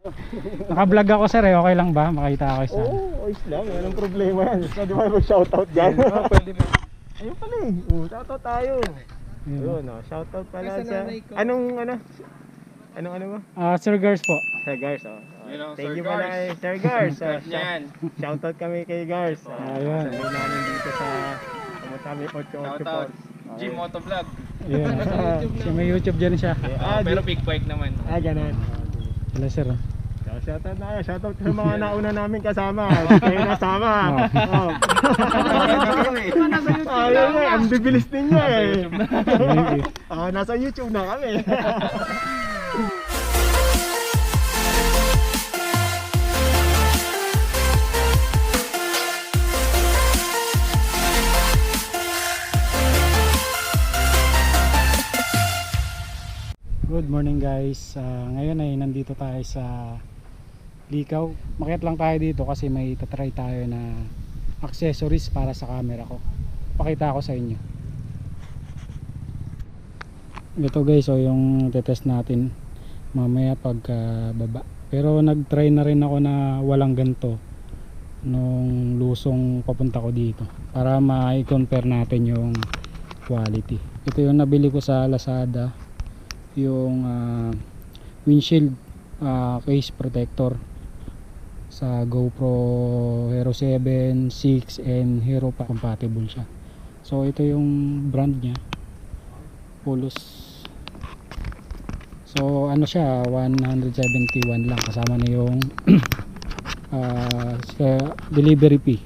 Naka-vlog ako sir eh, okay lang ba? Makita ako isa. Oo, ayos lang. Walang problema yan. Pwede mo mag-shoutout dyan. Oo, pwede mo. Ayun pala eh. Oh, shoutout tayo. Yun. Ayun, oh, shoutout pala sa. Anong, ano? Anong ano mo? Ah, Sir Girls po. Sir Gars, oh. Ang Thank Sir you pala Gars. kay Sir Gars. Oh, Kahit niya yan. Shoutout kami kay Gars. Ayun. Sabi namin dito sa Kamatami 88 Shoutout. G Motovlog. Yun. Siya may YouTube dyan siya. Ah, pero di- big bike naman. Ah, ganun. Wala sir. oh. Shoutout na kayo. Shoutout sa mga nauna namin kasama. Kayo nasama. Oh. Ayun nga, ang bibilis ninyo eh. Ah, nasa YouTube na kami. Good morning guys. Ah, ngayon ay nandito tayo sa Likaw. Makiat lang tayo dito kasi may tatry tayo na accessories para sa camera ko. Pakita ko sa inyo. Ito guys, so yung tetest natin mamaya pagka baba. Pero nag-try na rin ako na walang ganto nung lusong papunta ko dito para ma-compare natin yung quality. Ito yung nabili ko sa Lazada yung ah, windshield ah, case protector sa GoPro Hero 7, 6 and Hero pa. Compatible siya. So ito yung brand niya. Pulus. So ano siya 171 lang. Kasama na yung sa delivery fee.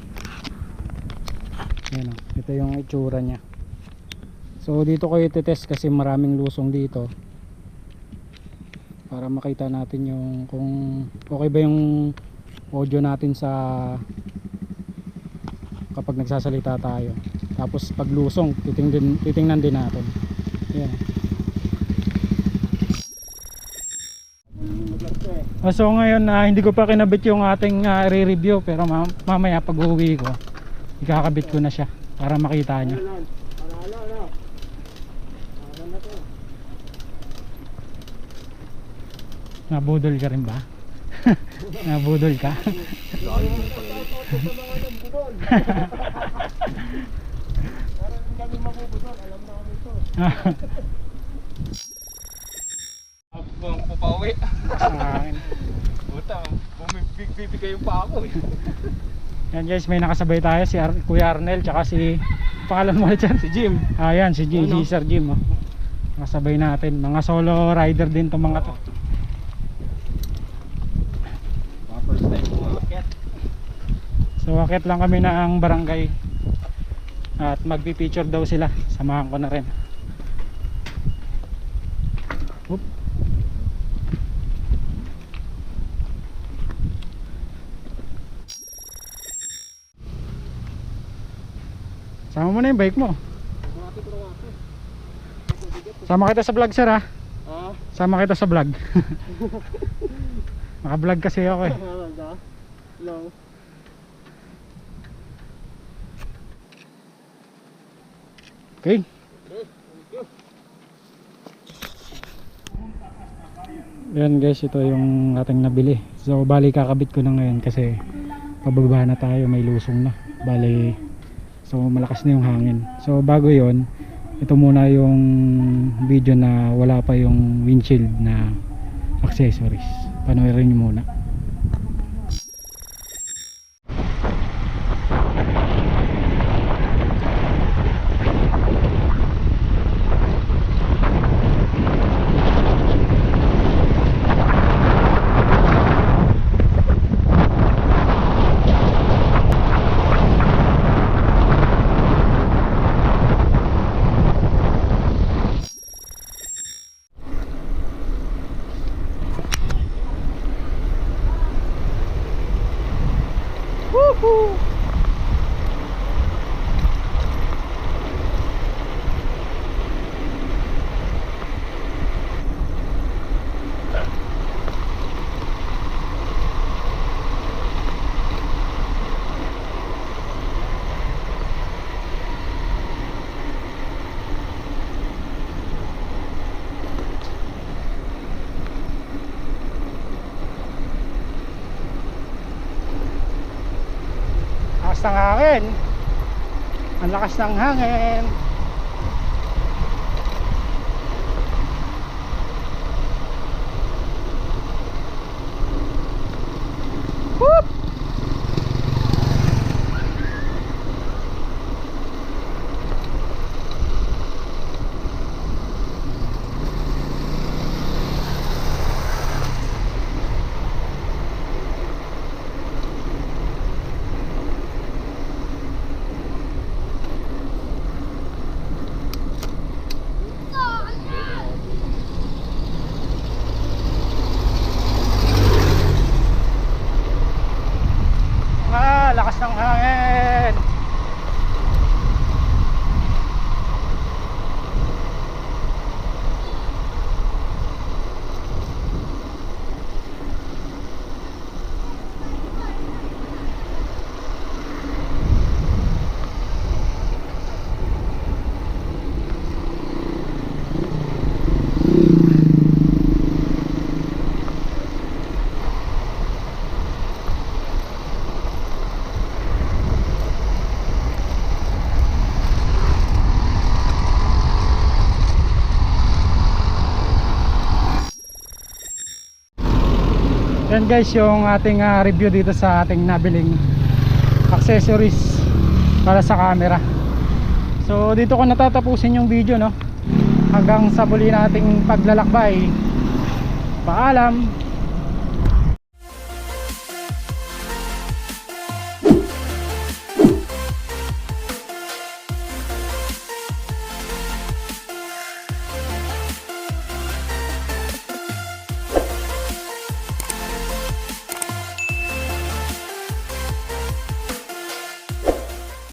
Ayan o, ito yung itsura niya. So dito ko i-test kasi maraming lusong dito. Para makita natin yung kung okay ba yung audio natin sa kapag nagsasalita tayo. Tapos pag lusong titingnan, titingnan din natin. Yan Ah, so ngayon na hindi ko pa kinabit yung ating ah, re-review pero ma- mamaya pag uwi ko ikakabit ko na siya para makita nyo nabudol ka rin ba? nabudol ka? Buang papauwi. Ah, Puta, bumibigay yung pa ako eh. yan guys may nakasabay tayo si Ar- Kuya Arnel tsaka si pangalan mo ulit yan? Si Jim. Ah yan si, G, Ano? si Sir Jim oh. Nakasabay natin mga solo rider din to mga to Mga first time ko umakyat. So akit lang kami na ang barangay. At magpi-picture daw sila. Samahan ko na rin. Oop. Sama mo na yung bike mo. Sama kita sa vlog sir ha? Ah, Sama kita sa vlog. Naka-vlog kasi ako eh. Hello. Okay. Yan guys, ito yung ating nabili. So bali kakabit ko na ngayon kasi pababa na tayo, may lusong na. Bali so malakas na yung hangin. So bago 'yon, ito muna yung video na wala pa yung windshield na accessories. Panoorin niyo muna. Woohoo! Ng hangin ang lakas ng hangin Whoop! Ah, lakas ng hangin. Yan guys yung ating ah, review dito sa ating nabiling accessories para sa camera. So dito ko natatapusin yung video no. Hanggang sa muli nating paglalakbay. Paalam.